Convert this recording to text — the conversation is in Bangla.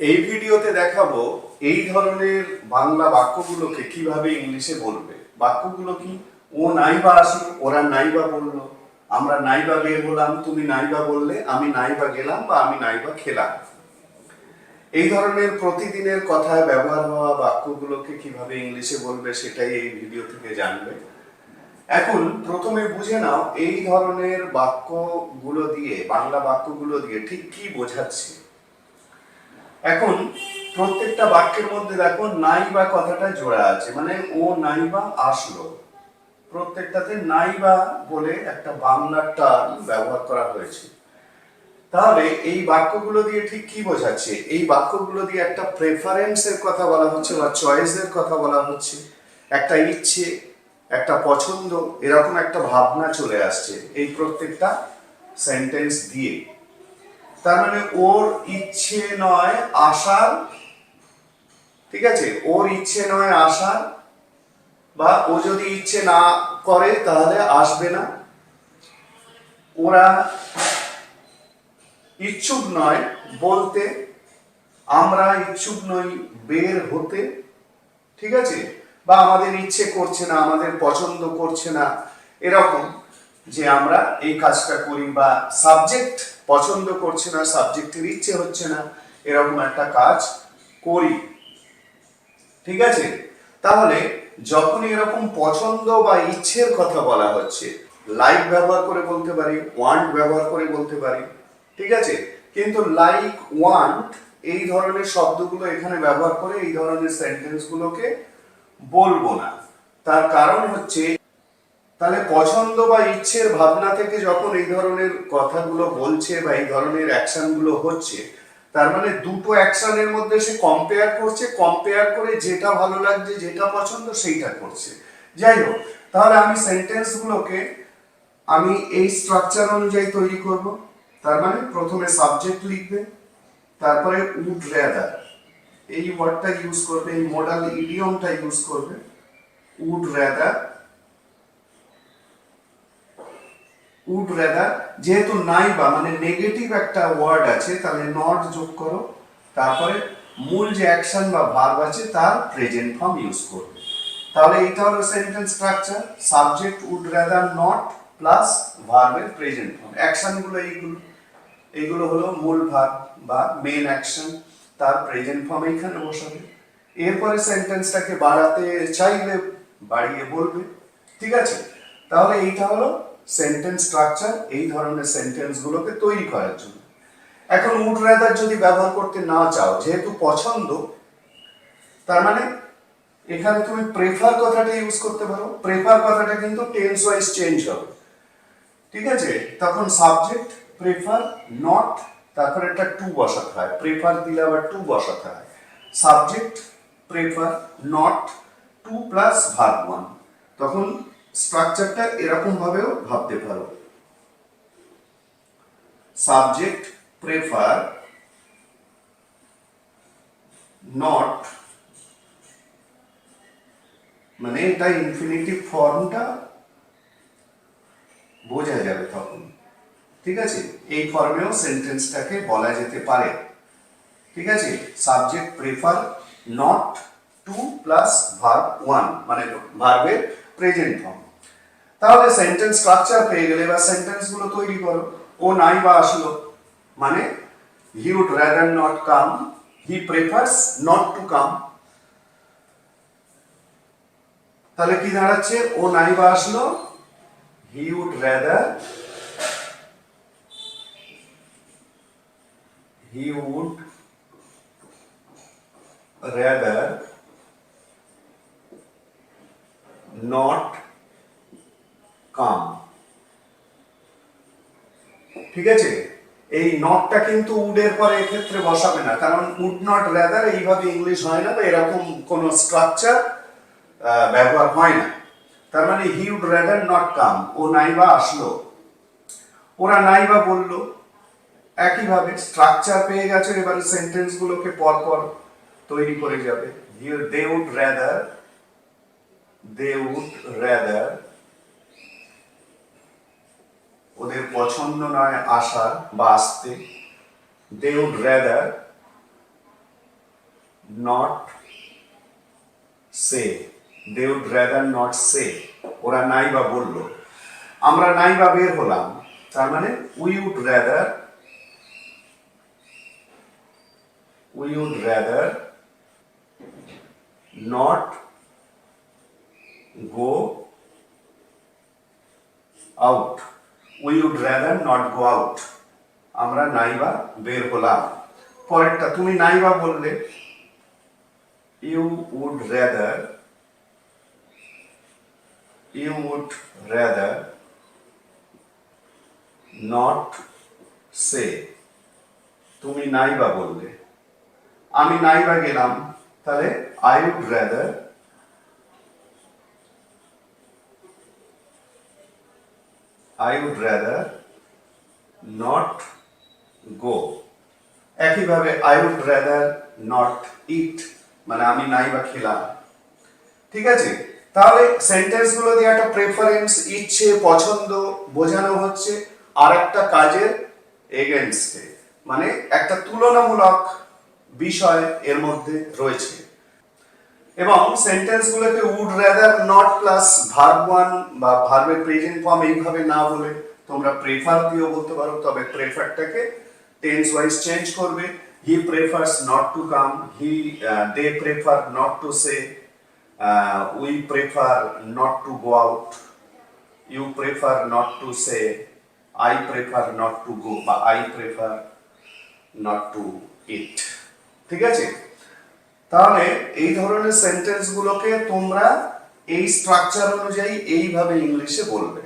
এই ভিডিওতে দেখাবো এই ধরনের বাংলা বাক্যগুলোকে কীভাবে ইংলিশে বলবে। বাক্যগুলো কি? ও নাইবা আসলো ওরা নাইবা বলল। আমরা নাইবা বের হলাম, তুমি নাইবা বললে, আমি নাইবা গেলাম বা আমি নাইবা খেলাম। এই ধরনের প্রতিদিনের কথায় ব্যবহার হওয়া বাক্যগুলোকে কীভাবে ইংলিশে বলবে সেটাই এই ভিডিও থেকে জানবে। এখন প্রথমে বুঝে নাও, এই ধরনের বাক্যগুলো দিয়ে, বাংলা বাক্যগুলো দিয়ে ঠিক কি বোঝাচ্ছে। এখন প্রত্যেকটা বাক্যের মধ্যে দেখো নাই বা কথাটা জোড়া আছে মানে ও নাই বা আসলো। প্রত্যেকটাতে নাই বা বলে একটা বাংলা টার্ম ব্যবহার করা হয়েছে। তাহলে এই বাক্যগুলো দিয়ে ঠিক কি বোঝাচ্ছে? এই বাক্যগুলো দিয়ে একটা প্রেফারেন্সের কথা বলা হচ্ছে বা চয়েসের কথা বলা হচ্ছে। একটা ইচ্ছে, একটা পছন্দ, এরকম একটা ভাবনা চলে আসছে এই প্রত্যেকটা সেন্টেন্স দিয়ে। তার মানে ওর ইচ্ছে নয় আসার ঠিক আছে? ওর ইচ্ছে নয় আসার বা ও যদি ইচ্ছে না করে তাহলে আসবে না। ওরা ইচ্ছুক নয় বলতে, আমরা ইচ্ছুক নই বের হতে, ঠিক আছে? বা আমাদের ইচ্ছে করছে না, আমাদের পছন্দ করছে না, এরকম। যে আমরা এই কাজটা করি বা সাবজেক্ট পছন্দ করছে না সাবজেক্টের ইচ্ছে হচ্ছে না, এরকম একটা কাজ করি। ঠিক আছে? তাহলে যখনই এরকম পছন্দ বা ইচ্ছের কথা বলা হচ্ছে লাইক ব্যবহার করে বলতে পারি ওয়ান্ট ব্যবহার করে বলতে পারি, ঠিক আছে? কিন্তু লাইক ওয়ান্ট এই ধরনের শব্দগুলো এখানে ব্যবহার করে এই ধরনের সেন্টেন্সগুলোকে বলব না। তার কারণ হচ্ছে তাহলে পছন্দ বা ইচ্ছের ভাবনা থেকে যখন এই ধরনের কথাগুলো বলছে বা এই ধরনের অ্যাকশনগুলো হচ্ছে, তার মানে দুটো অ্যাকশনের মধ্যে সে কম্পেয়ার করছে কম্পেয়ার করে যেটা ভালো লাগছে, যেটা পছন্দ সেইটা করছে। যাই হোক, তাহলে আমি সেন্টেন্সগুলোকে আমি এই স্ট্রাকচার অনুযায়ী তৈরি করব। তার মানে প্রথমে সাবজেক্ট লিখবে, তারপরে উড রেদার এই ওয়ার্ডটা ইউজ করবে, এই মডাল ইডিয়মটা ইউজ করবে উড রেদার উড রেদার যেহেতু নাই বা মানে নেগেটিভ একটা ওয়ার্ড আছে, তাহলে নট যোগ করো। তারপরে মূল যে অ্যাকশন বা ভার্ব আছে, তার প্রেজেন্ট ফর্ম ইউজ করবে। তাহলে এইটা হলো sentence structure subject would rather not plus ভার্বের প্রেজেন্ট ফর্ম অ্যাকশনগুলো এইগুলো। এইগুলো হলো মূল ভার্ব বা মেন অ্যাকশন তার প্রেজেন্ট ফর্ম এইখানে বসাবে। এরপরে সেন্টেন্সটাকে বাড়াতে চাইলে বাড়িয়ে বলবে। ঠিক আছে? তাহলে এইটা হলো সেন্টেন্স স্ট্রাকচার এই ধরনের সেন্টেন্সগুলোকে তৈরি করার জন্য। এখন উড রেদার যদি ব্যবহার করতে না চাও, যেহেতু পছন্দ, তার মানে এখানে তুমি প্রেফার কথাটা ইউজ করতে পারো। প্রেফার কথাটা কিন্তু টেন্স ওয়াইজ চেঞ্জ হবে। ঠিক আছে? তখন সাবজেক্ট প্রেফার নট তারপর একটা টু বসাতে হয়। প্রেফার দিলে আবার টু বসাতে হয়। Subject prefer not to plus verb one তখন স্ট্রাকচারটা এরকম ভাবেও ভাবতে পারো। সাবজেক্ট প্রেফার নট মানে এটা ইনফিনিটিভ ফর্মটা বোঝা যাবে তখন। ঠিক আছে? এই ফর্মেও সেন্টেন্সটাকে বলা যেতে পারে। ঠিক আছে? Subject prefer not to plus verb one মানে ভার্বের প্রেজেন্ট ফর্ম। তাহলে সেন্টেন্স স্ট্রাকচার পেয়ে গেলে বা সেন্টেন্সগুলো তৈরি করো। ও নাই বা আসলো। মানে he would rather not come he prefers not to come তাহলে কি দাঁড়াচ্ছে? ও নাই বা আসলো he would rather he would rather not come. ঠিক আছে? এই নটটা কিন্তু উডের পরে এক্ষেত্রে বসাবে না, কারণ উড নট রেদার এইভাবে ইংলিশ হয় না, বা এরকম কোন স্ট্রাকচার ব্যবহার হয় না। তার মানে he would rather not come ও নাইবা আসলো। ওরা নাইবা বলল, একইভাবে স্ট্রাকচার পেয়ে গেছে, এবারে সেন্টেন্স গুলোকে পরপর তৈরি করে যাবে। They would rather they would rather ওদের পছন্দ নয় আসার বা আসতে। They would rather not say they would rather not say ওরা নাই বা বলল। আমরা নাই বা বের হলাম। তার মানে we would rather we would rather not go out we would rather not go out আমরা নাইবা বের হলাম। পরেরটা, তুমি নাইবা বললে। You would rather you would rather not say তুমি নাইবা বললে। আমি নাইবা গেলাম, তাহলে I would rather I would rather not go একইভাবে I would rather not eat মানে আমি নাই বা খেলাম। ঠিক আছে? তাহলে সেন্টেন্সগুলো দিয়ে একটা প্রেফারেন্স ইচ্ছে, পছন্দ বোঝানো হচ্ছে আর একটা কাজের এগেনস্টে মানে একটা তুলনামূলক বিষয় এর মধ্যে রয়েছে। এবং সেন্টেন্স গুলোকে would rather not plus verb one বা ভার্বের প্রেজেন্ট ফর্ম এইভাবে না বলে তোমরা প্রেফার দিয়েও বলতে পারো, তবে প্রেফারটাকে টেন্স ওয়াইজ চেঞ্জ করবে he prefers not to come he they prefer not to say we prefer not to go out you prefer not to say I prefer not to go বা I prefer not to eat ঠিক আছে? তাহলে এই ধরনের সেন্টেন্স গুলোকে তোমরা এই স্ট্রাকচার অনুযায়ী এইভাবে ইংলিশে বলবে।